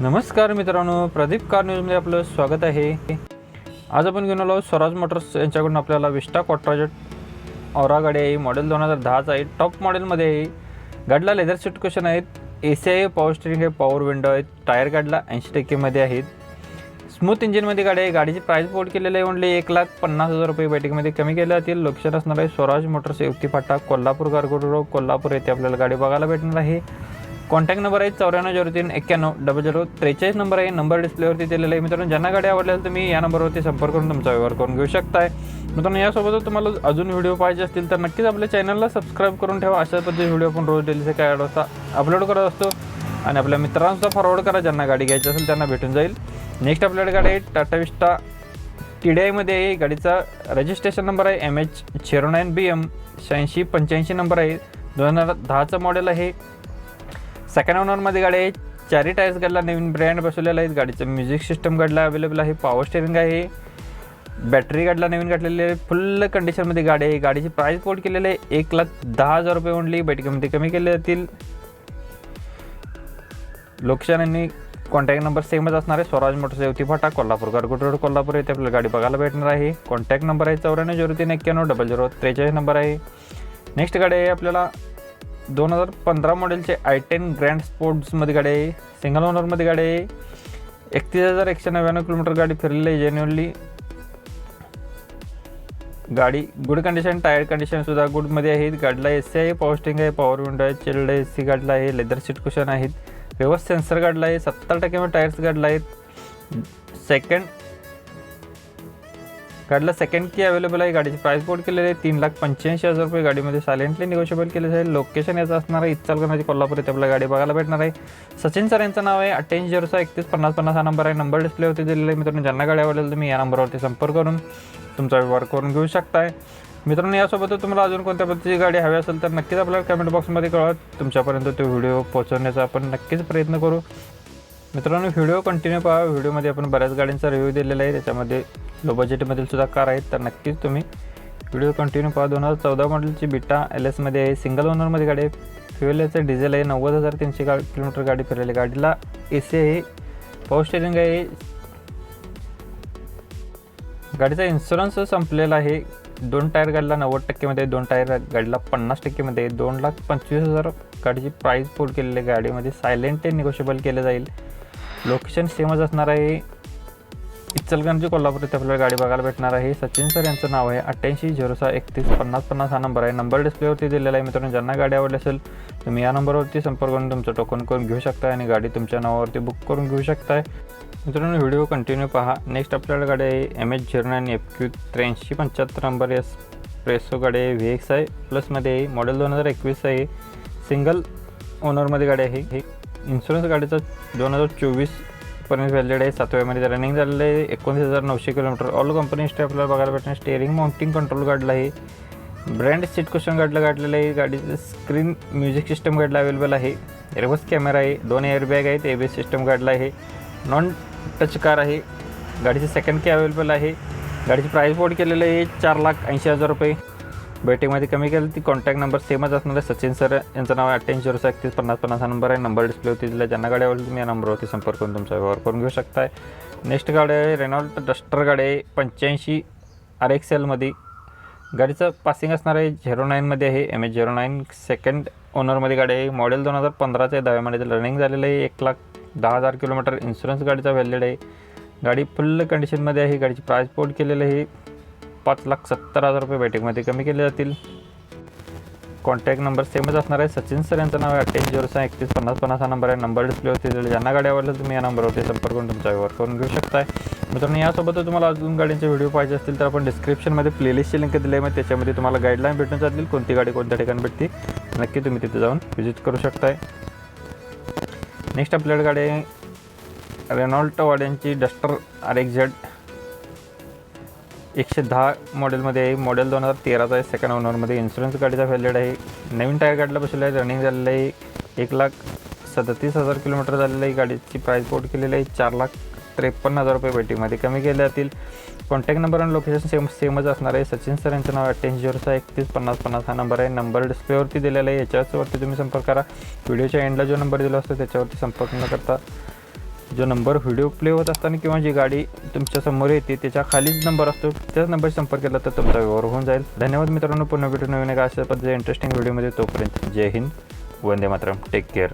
नमस्कार मित्रांनो प्रदीप कार न्यूजमध्ये आपलं स्वागत आहे. आज आपण घेऊन आलो स्वराज मोटर्स यांच्याकडून आपल्याला विस्टा क्वाट्राजेट औरा गाडी आहे मॉडेल दोन हजार दहाचा आहे टॉप मॉडेलमध्ये आहे. गाडीला लेदर सीट क्वेश्चन आहेत ए सी आहे पॉवर स्टिरिंग आहे पॉवर विंडो आहेत टायर गाडीला ऐंशी टक्केमध्ये आहेत. स्मूथ इंजिनमध्ये गाडी आहे गाडीची प्राईस बोर्ड केलेली आहे ओनली एक लाख पन्नास हजार रुपये बैठकीमध्ये कमी केले जातील लोकेशन असणार आहे स्वराज मोटर्स युक्ती फाटा कोल्हापूर गारगोड रोड कोल्हापूर येथे आपल्याला गाडी बघायला भेटणार आहे. कॉन्टॅक्ट नंबर आहे चौऱ्याण्णव झिरो तीन एक्क्याण्णव डबल झिरो त्रेचाळीस नंबर आहे. नंबर डिस्प्लेवरती दिलेला आहे. मित्रांनो ज्यांना गाडी आवडली असेल तुम्ही या नंबरवरती संपर्क करून तुमचा व्यवहार करून घेऊ शकताय. मित्रांनो यासोबतच तुम्हाला अजून व्हिडिओ पाहिजे असतील तर नक्कीच आपल्या चॅनलला सबस्क्राईब करून ठेवा. अशा पद्धतीचे व्हिडिओ आपण रोज डेलीचे काय वाजता अपलोड करत असतो. आणि आपल्या मित्रांचा फॉरवर्ड करा. ज्यांना गाडी घ्यायची असेल त्यांना भेटून जाईल. नेक्स्ट आपल्याकडे गाडी आहे टाटा विस्टा टी डी आयमध्ये आहे. गाडीचा रजिस्ट्रेशन नंबर आहे M H zero nine B M शहाऐंशी पंच्याऐंशी नंबर आहे. दोन हजार दहाचं मॉडेल आहे. सेकंड ओनरमध्ये गाडी आहे. चारी टायर्स गाडीला नवीन ब्रँड बसवलेला आहे. गाडीचं म्युझिक सिस्टम गाडीला अवेलेबल आहे. पॉवर स्टेरिंग आहे. बॅटरी गाडीला नवीन काढलेली आहे. फुल कंडिशनमध्ये गाडी आहे. गाडीची प्राईस कोट केलेली आहे. एक लाख दहा हजार रुपये ओनली बैठकीमध्ये कमी केले जातील. लोकेशन आणि कॉन्टॅक्ट नंबर सेमच असणार आहे. स्वराज मोटर्स येवती फाटा कोल्हापूर गारगोट रोड कोल्हापूर येथे आपल्याला गाडी बघायला भेटणार आहे. कॉन्टॅक्ट नंबर आहे चौऱ्याण्णव झिरो तीन एक्क्याण्णव डबल झिरो त्रेचाळीस नंबर आहे. नेक्स्ट गाडी आहे आपल्याला दोन हजार पंधरा मॉडेलचे आय टेन ग्रँड स्पोर्ट्समध्ये गाडी आहे. सिंगल ओनरमध्ये गाडी आहे. एकतीस हजार एकशे नव्याण्णव किलोमीटर गाडी फिरलेली आहे जेन्युअनली गाडी गुड कंडिशन टायर कंडिशनसुद्धा गुडमध्ये आहेत. गाडीला ए सी आहे पॉवर स्टिंग आहे पॉवर विंडो आहे चिल्ड ए सी गाडीला आहे लेदर सीट कुशन आहेत. व्यवस्थित सेन्सर गाडला आहे सत्तर टक्के टायर्स गाडला आहेत. सेकंड गाडीला सेकंड की अवेलेबल आहे. गाडीची प्राईस बोर्ड केलेली आहे. तीन लाख पंच्याऐंशी हजार रुपये गाडीमध्ये सायलेंटली निगोशिएबल केले जाईल लोकेशन याचं असणार आहे. इच्छालकरणाची कोल्हापूर इथे आपल्याला गाडी बघायला भेटणार आहे. सचिन सर यांचं नाव आहे. अठ्ठ्याऐंशी झिरोचा एकतीस पन्नास पन्नास हा नंबर आहे. नंबर डिस्प्लेवरती दिलेला आहे. मित्रांनो ज्यांना गाडी आवडेल तुम्ही या नंबरवरती संपर्क करून तुमचा व्यवहार करून घेऊ शकताय. मित्रांनो यासोबत तुम्हाला अजून कोणत्या पद्धतीची गाडी हवी असेल तर नक्कीच आपल्याला कमेंट बॉक्समध्ये कळवा. तुमच्यापर्यंत तो व्हिडिओ पोहोचवण्याचा आपण नक्कीच प्रयत्न करू. मित्रांनो व्हिडिओ कंटिन्यू पहा. व्हिडिओमध्ये आपण बऱ्याच गाड्यांचा रिव्ह्यू दिलेला आहे. त्याच्यामध्ये लो बजेटमधील सुद्धा कार आहेत तर नक्कीच तुम्ही व्हिडिओ कंटिन्यू पहा दोन हजार चौदा मॉडेलची बिटा एल एसमध्ये आहे सिंगल ओनरमध्ये गाडी आहे. फ्युएल याचं डिझेल आहे नव्वद हजार तीनशे गा किलोमीटर गाडी फिरलेली. आहे. गाडीला ए सी आहे पॉवर स्टेरिंग आहे. गाडीचा इन्शुरन्स संपलेला आहे. दोन टायर गाडीला नव्वद टक्केमध्ये दोन टायर गाडीला पन्नास टक्केमध्ये दोन लाख पंचवीस हजार गाडीची प्राईस पोड केलेली गाडीमध्ये सायलेंट ते निगोशिएबल केलं जाईल. लोकेशन सेमच असणार आहे. इचलगंजी कोल्हापूर इथे आपल्याला गाडी बघायला भेटणार आहे. सचिन सर यांचं नाव आहे अठ्ठ्याऐंशी झिरो सहा एकतीस पन्नास पन्नास हा नंबर आहे. नंबर डिस्प्लेवरती दिलेला आहे मित्रांनो. ज्यांना गाडी आवडली असेल तुम्ही या नंबरवरती संपर्क करून तुमचं टोकन करून घेऊ शकताय आणि गाडी तुमच्या नावावरती बुक करून घेऊ शकताय. मित्रांनो व्हिडिओ कंटिन्यू पहा. नेक्स्ट आपल्याला गाडी आहे M H zero nine F Q त्र्याऐंशी पंच्याहत्तर नंबर एस प्रेसो गाडी आहे व्ही एक्स आहे प्लसमध्ये आहे मॉडेल दोन हजार एकवीस आहे. सिंगल ओनरमध्ये गाडी आहे. हे इन्शुरन्स गाडीचा दोन हजार चोवीस पर्यंत व्हॅलिड आहे. सातव्यामध्ये रनिंग झालेलं आहे. एकोणीस हजार नऊशे किलोमीटर ऑल कंपनी हिस्ट्री आपल्याला बघायला भेटणार. स्टेअरिंग माउंटिंग कंट्रोल गाडीला आहे. ब्रँड सीट क्वेश्चन गाडीला गाडलेलं आहे. गाडीचं स्क्रीन म्युझिक सिस्टम गाडीला अवेलेबल आहे. रिवर्स कॅमेरा आहे. दोन एअरबॅग आहेत. ए बी एस सिस्टम गाडीला आहे. नॉन टच कार आहे. गाडीचं सेकंड की अवेलेबल आहे. गाडीची प्राईस बोर्ड केलेलं आहे. चार लाख ऐंशी हजार रुपये. बैठकमध्ये कमी केलं ती कॉन्टॅक्ट नंबर सेमच असणार आहे. सचिन सर यांचं नाव अठ्ठ्याऐंशी झिरो एकतीस पन्नास पन्नास हा नंबर आहे. नंबर डिस्प्लेवरती दिला ज्यांना गाडी आवडली तुम्ही या नंबरवरती संपर्क करून तुमचा व्यवहार करून घेऊ शकताय. नेक्स्ट गाडी आहे रेनॉल्ट डस्टर गाडी आहे. पंच्याऐंशी आर एक्स एलमध्ये गाडीचं पासिंग असणार आहे झिरो नाईनमध्ये आहे. M H zero nine. Second ओनरमध्ये गाडी आहे. मॉडेल दोन हजार पंधराचं आहे. दहाव्यामध्ये रनिंग झालेलं आहे. एक लाख दहा हजार किलोमीटर इन्शुरन्स गाडीचा व्हॅलिड आहे. गाडी फुल कंडिशनमध्ये आहे. गाडीची प्राईस पोर्ट केलेलं आहे. पाच लाख सत्तर हजार रुपये बॅटिंगमध्ये कमी केले जातील. कॉन्टॅक्ट नंबर सेमच असणार आहे. सचिन सर यांचं नाव आहे. अठ्ठ्याऐंशी झिरो सहा एकतीस पन्नास पन्नास हा नंबर आहे. नंबर डिस्प्लेवरती दिलेला ज्यांना गाडी आवडलं तुम्ही या नंबरवरती संपर्क करून तुमचा व्यवहार करून घेऊ शकताय. मित्रांनो यासोबत तुम्हाला अजून गाड्यांचे व्हिडिओ पाहिजे असतील तर आपण डिस्क्रिप्शनमध्ये प्लेलिस्टची लिंक दिली आहे. मग त्याच्यामध्ये तुम्हाला गाईडलाईन भेटून जातील. कोणती गाडी कोणत्या ठिकाणी भेटते नक्की तुम्ही तिथे जाऊन व्हिजिट करू शकताय. नेक्स्ट आपल्याकडे गाडी आहे रेनॉल्ट वाड्यांची डस्टर आर एक्झेड एकशे दहा मॉडेलमध्ये आहे. मॉडेल दोन हजार तेराचा आहे. सेकंड ओनरमध्ये इन्शुरन्स गाडीचा व्हॅलिड आहे. नवीन टायर गाडीला बसलेला आहे. रनिंग झालेलं आहे. एक लाख सदतीस हजार किलोमीटर झालेलं आहे. गाडीची प्राईस पोर्ट केलेली आहे. चार लाख त्रेपन्न हजार रुपये बैठकीमध्ये कमी केले जातील कॉन्टॅक्ट नंबर आणि लोकेशन सेम सेमच असणार आहे. सचिन सर यांचं नाव अठ्ठ्याऐंशी झिरो सहा एकतीस पन्नास पन्नास हा नंबर आहे. नंबर डिस्प्लेवरती दिलेला आहे. याच्यावरती तुम्ही संपर्क करा. व्हिडिओच्या एंडला जो नंबर दिला असतो त्याच्यावरती संपर्क न करता जो नंबर व्हिडिओ प्ले होत असताना किंवा जी गाडी तुमच्यासमोर येते त्याच्या खालीच नंबर असतो. त्याच नंबर संपर्क केला तर तुमचा व्यवहार होऊन जाईल. धन्यवाद मित्रांनो. पुन्हा भेटू नवीन एका अशा पद्धतीच्या इंटरेस्टिंग व्हिडिओमध्ये तोपर्यंत जय हिंद. वंदे मातरम. Take care